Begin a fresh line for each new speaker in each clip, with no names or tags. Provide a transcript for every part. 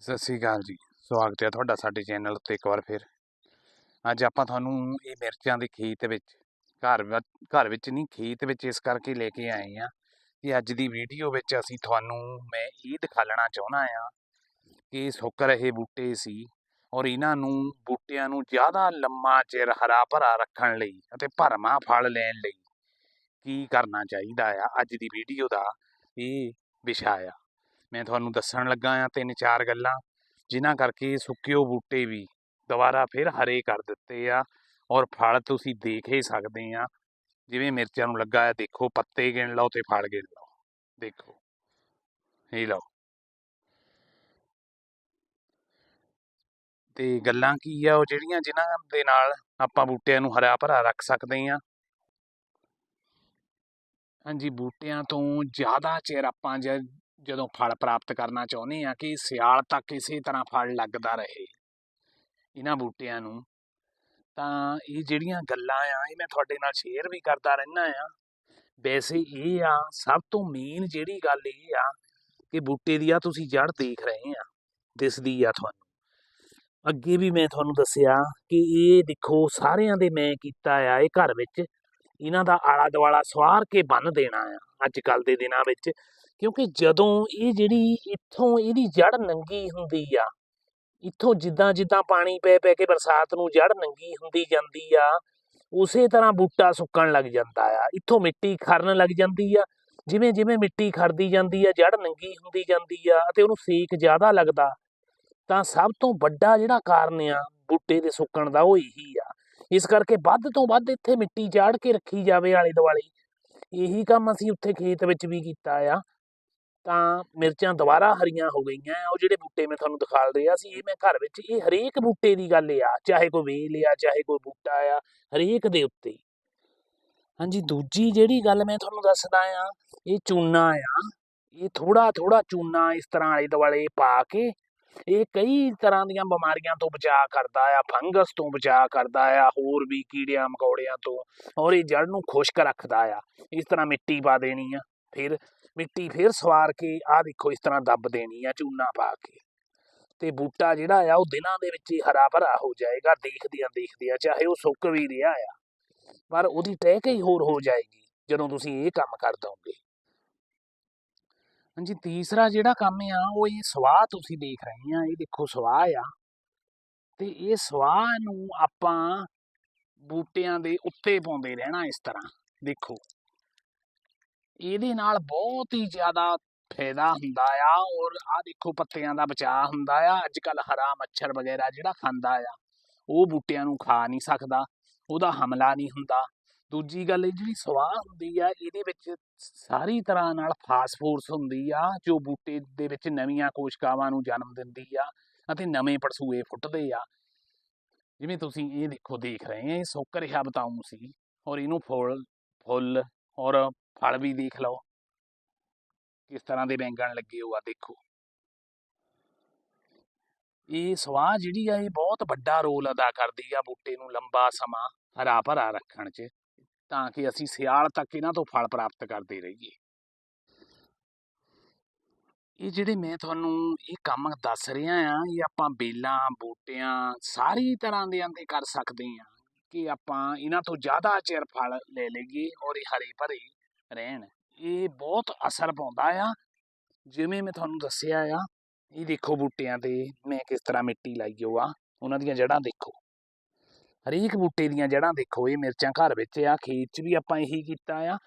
ਸਤਿ ਸ੍ਰੀ ਅਕਾਲ ਜੀ, ਸਵਾਗਤ ਹੈ ਤੁਹਾਡਾ ਸਾਡੇ ਚੈਨਲ ਉੱਤੇ ਇੱਕ ਵਾਰ ਫਿਰ। ਅੱਜ ਆਪਾਂ ਤੁਹਾਨੂੰ ਇਹ ਮਿਰਚਾਂ ਦੇ ਖੇਤ ਵਿੱਚ, ਘਰ ਵ- ਘਰ ਵਿੱਚ ਨਹੀਂ, ਖੇਤ ਵਿੱਚ ਇਸ ਕਰਕੇ ਲੈ ਕੇ ਆਏ ਆ ਕਿ ਅੱਜ ਦੀ ਵੀਡੀਓ ਵਿੱਚ ਅਸੀਂ ਤੁਹਾਨੂੰ, ਮੈਂ ਇਹ ਦਿਖਾਲਣਾ ਚਾਹੁੰਦਾ ਆ ਕਿ ਸੁੱਕ ਰਹੇ ਬੂਟੇ ਸੀ ਔਰ ਇਹਨਾਂ ਨੂੰ ਬੂਟਿਆਂ ਨੂੰ ਜ਼ਿਆਦਾ ਲੰਮਾ ਚਿਰ ਹਰਾ ਭਰਾ ਰੱਖਣ ਲਈ ਅਤੇ ਭਰਮਾ ਫਲ ਲੈਣ ਲਈ ਕੀ ਕਰਨਾ ਚਾਹੀਦਾ ਆ, ਅੱਜ ਦੀ ਵੀਡੀਓ ਦਾ ਇਹ ਵਿਸ਼ਾ ਆ। ਮੈਂ ਤੁਹਾਨੂੰ ਦੱਸਣ ਲੱਗਾ ਆ ਤਿੰਨ ਚਾਰ ਗੱਲਾਂ, ਜਿਨ੍ਹਾਂ ਕਰਕੇ ਸੁੱਕਿਓ ਬੂਟੇ ਵੀ ਦੁਬਾਰਾ ਫਿਰ ਹਰੇ ਕਰ ਦਿੱਤੇ ਆ ਔਰ ਫਲ ਤੁਸੀਂ ਦੇਖ ਹੀ ਸਕਦੇ ਆ। ਜਿਵੇਂ ਮਿਰਚਾਂ ਨੂੰ ਲੱਗਾ ਆ ਦੇਖੋ, ਪੱਤੇ ਗਿਣ ਲਓ ਤੇ ਫਲ ਗਿਣ ਲਓ। ਦੇਖੋ, ਇਹ ਲਓ। ਤੇ ਗੱਲਾਂ ਕੀ ਆ ਉਹ ਜਿਹੜੀਆਂ ਜਿਨ੍ਹਾਂ ਦੇ ਨਾਲ ਆਪਾਂ ਬੂਟਿਆਂ ਨੂੰ ਹਰਾ ਭਰਾ ਰੱਖ ਸਕਦੇ ਆ? ਹਾਂਜੀ, ਬੂਟਿਆਂ ਤੋਂ ਜ਼ਿਆਦਾ ਚਿਰ ਆਪਾਂ ਜ ਜਦੋਂ ਫਲ ਪ੍ਰਾਪਤ ਕਰਨਾ ਚਾਹੁੰਦੇ ਆ ਕਿ ਸਿਆਲ ਤੱਕ ਇਸੇ ਤਰ੍ਹਾਂ ਫਲ ਲੱਗਦਾ ਰਹੇ ਇਹਨਾਂ ਬੂਟਿਆਂ ਨੂੰ, ਤਾਂ ਇਹ ਜਿਹੜੀਆਂ ਗੱਲਾਂ ਆ, ਇਹ ਮੈਂ ਤੁਹਾਡੇ ਨਾਲ ਸ਼ੇਅਰ ਵੀ ਕਰਦਾ ਰਹਿਣਾ ਆ। ਵੈਸੇ ਇਹ ਆ, ਸਭ ਤੋਂ ਮੇਨ ਜਿਹੜੀ ਗੱਲ ਇਹ ਆ ਕਿ ਬੂਟੇ ਦੀ ਆ ਤੁਸੀਂ ਜੜ ਦੇਖ ਰਹੇ ਆ, ਦਿਸਦੀ ਆ ਤੁਹਾਨੂੰ। ਅੱਗੇ ਵੀ ਮੈਂ ਤੁਹਾਨੂੰ ਦੱਸਿਆ ਕਿ ਇਹ ਦੇਖੋ ਸਾਰਿਆਂ ਦੇ ਮੈਂ ਕੀਤਾ ਆ, ਇਹ ਘਰ ਵਿੱਚ ਇਹਨਾਂ ਦਾ ਆਲਾ ਦੁਆਲਾ ਸਵਾਰ ਕੇ ਬੰਨ ਦੇਣਾ ਆ, ਅੱਜ ਕੱਲ ਦੇ ਦਿਨਾਂ ਵਿੱਚ। ਕਿਉਂਕਿ ਜਦੋਂ ਇਹ ਜਿਹੜੀ ਇੱਥੋਂ ਇਹਦੀ ਜੜ ਨੰਗੀ ਹੁੰਦੀ ਆ, ਇੱਥੋਂ ਜਿੱਦਾਂ ਜਿੱਦਾਂ ਪਾਣੀ ਪੈ ਪੈ ਕੇ ਬਰਸਾਤ ਨੂੰ ਜੜ ਨੰਗੀ ਹੁੰਦੀ ਜਾਂਦੀ ਆ, ਉਸੇ ਤਰ੍ਹਾਂ ਬੂਟਾ ਸੁੱਕਣ ਲੱਗ ਜਾਂਦਾ ਆ। ਇੱਥੋਂ ਮਿੱਟੀ ਖਰਨ ਲੱਗ ਜਾਂਦੀ ਆ, ਜਿਵੇਂ ਜਿਵੇਂ ਮਿੱਟੀ ਖੜਦੀ ਜਾਂਦੀ ਆ ਜੜ ਨੰਗੀ ਹੁੰਦੀ ਜਾਂਦੀ ਆ ਅਤੇ ਉਹਨੂੰ ਸੇਕ ਜ਼ਿਆਦਾ ਲੱਗਦਾ, ਤਾਂ ਸਭ ਤੋਂ ਵੱਡਾ ਜਿਹੜਾ ਕਾਰਨ ਆ ਬੂਟੇ ਦੇ ਸੁੱਕਣ ਦਾ ਉਹ ਇਹੀ ਆ। ਇਸ ਕਰਕੇ ਵੱਧ ਤੋਂ ਵੱਧ ਇੱਥੇ ਮਿੱਟੀ ਚਾੜ ਕੇ ਰੱਖੀ ਜਾਵੇ ਆਲੇ ਦੁਆਲੇ। ਇਹੀ ਕੰਮ ਅਸੀਂ ਉੱਥੇ ਖੇਤ ਵਿੱਚ ਵੀ ਕੀਤਾ ਆ। ਤਾਂ ਮਿਰਚਾਂ ਦੁਬਾਰਾ ਹਰੀਆਂ ਹੋ ਗਈਆਂ ਉਹ ਜਿਹੜੇ ਬੂਟੇ ਮੈਂ ਤੁਹਾਨੂੰ ਦਿਖਾ ਰਿਹਾ ਸੀ, ਇਹ ਮੈਂ ਘਰ ਵਿੱਚ, ਇਹ ਹਰੇਕ ਬੂਟੇ ਦੀ ਗੱਲ ਆ, ਚਾਹੇ ਕੋਈ ਵੇਲ ਆ, ਚਾਹੇ ਕੋਈ ਬੂਟਾ ਆ, ਹਰੇਕ ਦੇ ਉੱਤੇ। ਹਾਂਜੀ, ਦੂਜੀ ਜਿਹੜੀ ਗੱਲ ਮੈਂ ਤੁਹਾਨੂੰ ਦੱਸਦਾ ਆ, ਇਹ ਚੂਨਾ ਆ, ਇਹ ਥੋੜਾ ਥੋੜਾ ਚੂਨਾ ਇਸ ਤਰ੍ਹਾਂ ਆਲੇ ਦੁਆਲੇ ਪਾ ਕੇ, ਇਹ ਕਈ ਤਰ੍ਹਾਂ ਦੀਆਂ ਬਿਮਾਰੀਆਂ ਤੋਂ ਬਚਾਅ ਕਰਦਾ ਆ, ਫੰਗਸ ਤੋਂ ਬਚਾਅ ਕਰਦਾ ਆ, ਹੋਰ ਵੀ ਕੀੜਿਆਂ, ਮਕੌੜਿਆਂ ਤੋਂ, ਔਰ ਇਹ ਜੜ ਨੂੰ ਖੁਸ਼ਕ ਰੱਖਦਾ ਆ, ਇਸ ਤਰ੍ਹਾਂ ਮਿੱਟੀ ਪਾ ਦੇਣੀ ਆ, ਫਿਰ ਮਿੱਟੀ ਫਿਰ ਸਵਾਰ ਕੇ ਆਹ ਦੇਖੋ ਇਸ ਤਰ੍ਹਾਂ ਦੱਬ ਦੇਣੀ ਆ, ਚੂਨਾ ਪਾ ਕੇ। ਤੇ ਬੂਟਾ ਜਿਹੜਾ ਆ, ਉਹ ਦਿਨਾਂ ਦੇ ਵਿੱਚ ਹੀ ਹਰਾ ਭਰਾ ਹੋ ਜਾਏਗਾ, ਦੇਖਦਿਆਂ ਦੇਖਦਿਆਂ, ਚਾਹੇ ਉਹ ਸੁੱਕ ਵੀ ਰਿਹਾ ਆ, ਪਰ ਉਹਦੀ ਟਹਿਕ ਹੀ ਹੋਰ ਹੋ ਜਾਏਗੀ, ਜਦੋਂ ਤੁਸੀਂ ਇਹ ਕੰਮ ਕਰ ਦੋਗੇ। ਹਾਂਜੀ, ਤੀਸਰਾ ਜਿਹੜਾ ਕੰਮ ਆ, ਉਹ ਇਹ ਸਵਾਹ ਤੁਸੀਂ ਦੇਖ ਰਹੇ ਆ, ਇਹ ਦੇਖੋ ਸਵਾਹ ਆ। ਤੇ ਇਹ ਸਵਾਹ ਨੂੰ ਆਪਾਂ ਬੂਟਿਆਂ ਦੇ ਉੱਤੇ ਪਾਉਂਦੇ ਰਹਿਣਾ ਇਸ ਤਰ੍ਹਾਂ, ਦੇਖੋ। ਇਹਦੇ ਨਾਲ ਬਹੁਤ ਹੀ ਜ਼ਿਆਦਾ ਫਾਇਦਾ ਹੁੰਦਾ ਆ ਔਰ ਆ ਦੇਖੋ ਪੱਤਿਆਂ ਦਾ ਬਚਾਅ ਹੁੰਦਾ ਆ। ਅੱਜ ਕੱਲ ਹਰਾ ਮੱਛਰ ਵਗੈਰਾ ਜਿਹੜਾ ਖਾਂਦਾ ਆ, ਉਹ ਬੂਟਿਆਂ ਨੂੰ ਖਾ ਨਹੀਂ ਸਕਦਾ, ਉਹਦਾ ਹਮਲਾ ਨਹੀਂ ਹੁੰਦਾ। ਦੂਜੀ ਗੱਲ ਇਹ ਜਿਹੜੀ ਸਵਾਹ ਹੁੰਦੀ ਆ, ਇਹਦੇ ਵਿੱਚ ਸਾਰੀ ਤਰ੍ਹਾਂ ਨਾਲ ਫਾਸਫੋਰਸ ਹੁੰਦੀ ਆ, ਜੋ ਬੂਟੇ ਦੇ ਵਿੱਚ ਨਵੀਆਂ ਕੋਸ਼ਿਕਾਵਾਂ ਨੂੰ ਜਨਮ ਦਿੰਦੀ ਆ ਅਤੇ ਨਵੇਂ ਪੜਸੂਏ ਫੁੱਟਦੇ ਆ। ਜਿਵੇਂ ਤੁਸੀਂ ਇਹ ਦੇਖੋ, ਦੇਖ ਰਹੇ ਆ, ਇਹ ਸੁੱਕ ਰਿਹਾ ਬਤਾਉਂ ਸੀ ਔਰ ਇਹਨੂੰ ਫੁੱਲ ਫੁੱਲ ਔਰ ਫਲ ਵੀ ਦੇਖ ਲਓ। ਕਿਸ ਤਰ੍ਹਾਂ ਦੇ ਬੈਂਗਣ ਲੱਗੇ ਹੋਆ ਦੇਖੋ। ਇਹ ਸਵਾਹ ਜਿਹੜੀ ਆ, ਇਹ ਬਹੁਤ ਵੱਡਾ ਰੋਲ ਅਦਾ ਕਰਦੀ ਆ ਬੂਟੇ ਨੂੰ ਲੰਬਾ ਸਮਾਂ ਹਰਾ ਭਰਾ ਰੱਖਣ 'ਚ, ਤਾਂ ਕਿ ਅਸੀਂ ਸਿਆਲ ਤੱਕ ਇਹਨਾਂ ਤੋਂ ਫਲ ਪ੍ਰਾਪਤ ਕਰਦੇ ਰਹੀਏ। ਇਹ ਜਿਹੜੇ ਮੈਂ ਤੁਹਾਨੂੰ ਇਹ ਕੰਮ ਦੱਸ ਰਿਹਾ ਆ, ਇਹ ਆਪਾਂ ਬੇਲਾਂ, ਬੂਟਿਆਂ, ਸਾਰੀ ਤਰ੍ਹਾਂ ਦੇ ਅੰਦੇ ਕਰ ਸਕਦੇ ਆ ਕਿ ਆਪਾਂ ਇਹਨਾਂ ਤੋਂ ਜ਼ਿਆਦਾ ਚਿਰ ਫਲ ਲੈ ਲਈਏ ਔਰ ਇਹ ਹਰੇ ਭਰੇ ਰਹਿਣ। ਇਹ ਬਹੁਤ ਅਸਰ ਪਾਉਂਦਾ ਆ। ਜਿਵੇਂ ਮੈਂ ਤੁਹਾਨੂੰ ਦੱਸਿਆ ਆ, ਇਹ ਦੇਖੋ ਬੂਟਿਆਂ ਤੇ ਮੈਂ ਕਿਸ ਤਰ੍ਹਾਂ ਮਿੱਟੀ ਲਾਈ ਹੋ ਆ ਉਹਨਾਂ ਦੀਆਂ ਜੜ੍ਹਾਂ ਦੇਖੋ। ਹਰੇਕ ਬੂਟੇ ਦੀਆਂ ਜੜ੍ਹਾਂ ਦੇਖੋ, ਇਹ ਮਿਰਚਾਂ ਘਰ ਵਿੱਚ ਆ, ਖੇਤ 'ਚ ਵੀ ਆਪਾਂ ਇਹੀ ਕੀਤਾ ਆ।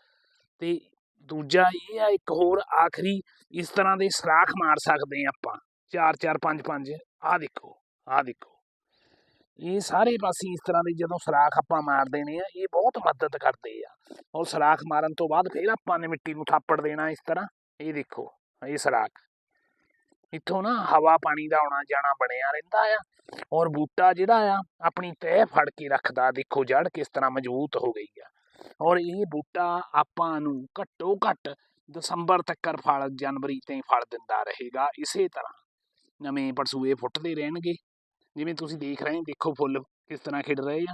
ਤੇ ਦੂਜਾ ਇਹ ਆ, ਇੱਕ ਹੋਰ ਆਖਰੀ, ਇਸ ਤਰ੍ਹਾਂ ਦੇ ਸਰਾਖ ਮਾਰ ਸਕਦੇ ਆ ਆਪਾਂ। ਚਾਰ ਚਾਰ, ਪੰਜ ਪੰਜ, ਆਹ ਦੇਖੋ ਆਹ ਦੇਖੋ। ਇਹ ਸਾਰੇ ਪਾਸੇ ਇਸ ਤਰ੍ਹਾਂ ਦੇ ਜਦੋਂ ਸਰਾਖ ਆਪਾਂ ਮਾਰ ਦੇਣੇ ਆ, ਇਹ ਬਹੁਤ ਮਦਦ ਕਰਦੇ ਆ। ਔਰ ਸਰਾਖ ਮਾਰਨ ਤੋਂ ਬਾਅਦ ਫਿਰ ਆਪਾਂ ਨੇ ਮਿੱਟੀ ਨੂੰ ਥਾਪੜ ਦੇਣਾ ਇਸ ਤਰ੍ਹਾਂ। ਇਹ ਦੇਖੋ, ਇਹ ਸਰਾਖ ਇੱਥੋਂ ਨਾ ਹਵਾ ਪਾਣੀ ਦਾ ਆਉਣਾ ਜਾਣਾ ਬਣਿਆ ਰਹਿੰਦਾ ਆ ਔਰ ਬੂਟਾ ਜਿਹੜਾ ਆ, ਆਪਣੀ ਤਹਿ ਫੜ ਕੇ ਰੱਖਦਾ। ਦੇਖੋ ਜੜ ਕਿਸ ਤਰ੍ਹਾਂ ਮਜ਼ਬੂਤ ਹੋ ਗਈ ਆ। ਔਰ ਇਹ ਬੂਟਾ ਆਪਾਂ ਨੂੰ ਘੱਟੋ ਘੱਟ ਦਸੰਬਰ ਤੱਕ ਫਲ, ਜਨਵਰੀ ਤਾਈਂ ਫਲ ਦਿੰਦਾ ਰਹੇਗਾ ਇਸੇ ਤਰ੍ਹਾਂ। ਨਵੇਂ ਪਰਸੂਏ ਫੁੱਟਦੇ ਰਹਿਣਗੇ। ਜਿਵੇਂ ਤੁਸੀਂ ਦੇਖ ਰਹੇ ਹੋ, ਦੇਖੋ ਫੁੱਲ ਕਿਸ ਤਰ੍ਹਾਂ ਖਿੜ ਰਹੇ ਆ।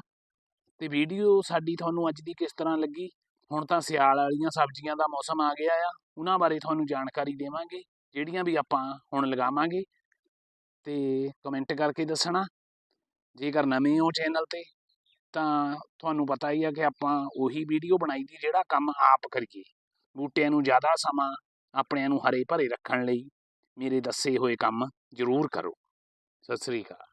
ਤੇ ਵੀਡੀਓ ਸਾਡੀ ਤੁਹਾਨੂੰ ਅੱਜ ਦੀ ਕਿਸ ਤਰ੍ਹਾਂ ਲੱਗੀ? ਹੁਣ ਤਾਂ ਸਿਆਲ ਵਾਲੀਆਂ ਸਬਜ਼ੀਆਂ ਦਾ ਮੌਸਮ ਆ ਗਿਆ ਆ, ਉਹਨਾਂ ਬਾਰੇ ਤੁਹਾਨੂੰ ਜਾਣਕਾਰੀ ਦੇਵਾਂਗੇ, ਜਿਹੜੀਆਂ ਵੀ ਆਪਾਂ ਹੁਣ ਲਗਾਵਾਂਗੇ। ਤੇ ਕਮੈਂਟ ਕਰਕੇ ਦੱਸਣਾ, ਜੇਕਰ ਨਵੇਂ ਹੋ ਚੈਨਲ ਤੇ, ਤਾਂ ਤੁਹਾਨੂੰ ਪਤਾ ਹੀ ਆ ਕਿ ਆਪਾਂ ਉਹੀ ਵੀਡੀਓ ਬਣਾਈ ਦੀ ਜਿਹੜਾ ਕੰਮ ਆਪ ਕਰੀਏ। ਬੂਟਿਆਂ ਨੂੰ ਜ਼ਿਆਦਾ ਸਮਾਂ ਆਪਣਿਆਂ ਨੂੰ ਹਰੇ ਭਰੇ ਰੱਖਣ ਲਈ ਮੇਰੇ ਦੱਸੇ ਹੋਏ ਕੰਮ ਜ਼ਰੂਰ ਕਰੋ। ਸਤਿ ਸ੍ਰੀ ਅਕਾਲ।